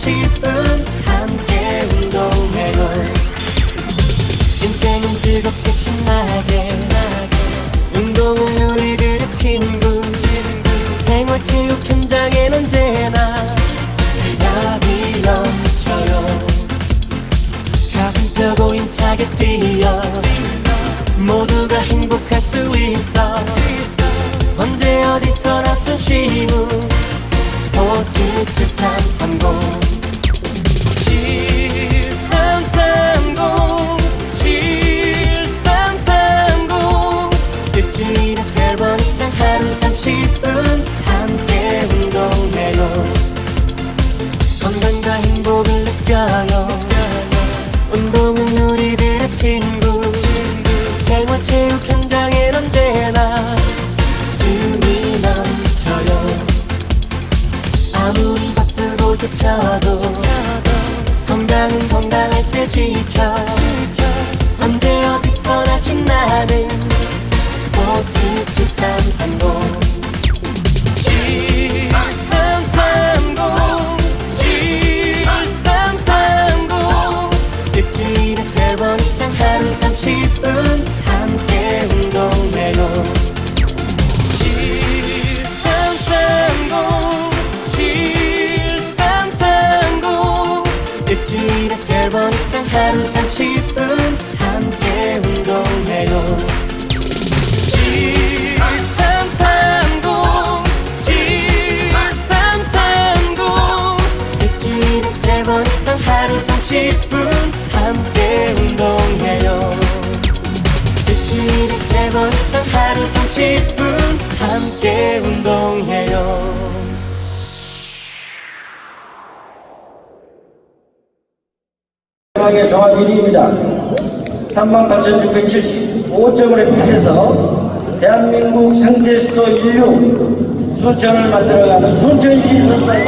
30분 함께 운동해요. 인생은 즐겁게 신나게. 운동은 우리들의 친구. 생활 체육 현장엔 언제나. 활력이 넘쳐요. 가슴 펴고 힘차게 뛰어. 모두가 행복할 수 있어. 언제 어디서나 7330 7330 7330 일주일에 세 번 이상 하루 30분 함께 운동해요. 건강과 행복을 느껴요. 운동은 우리들의 친구 아무리 바쁘고 지쳐도 건강은 건강할 때 지켜. 언제 어디서나 신나는 스포츠 7330 7330 7330 일주일에 세번 이상 하루 30분 하루 30분 함께 운동해요. 7330 7330 일주일에 세번 이상 하루 30분 함께 운동해요. 일주일에 세번 이상 하루 30분 마지막에 정합 1위입니다. 38,675점을 획득해서 대한민국 상대 수도 인류 순천을 만들어가는 순천시 선발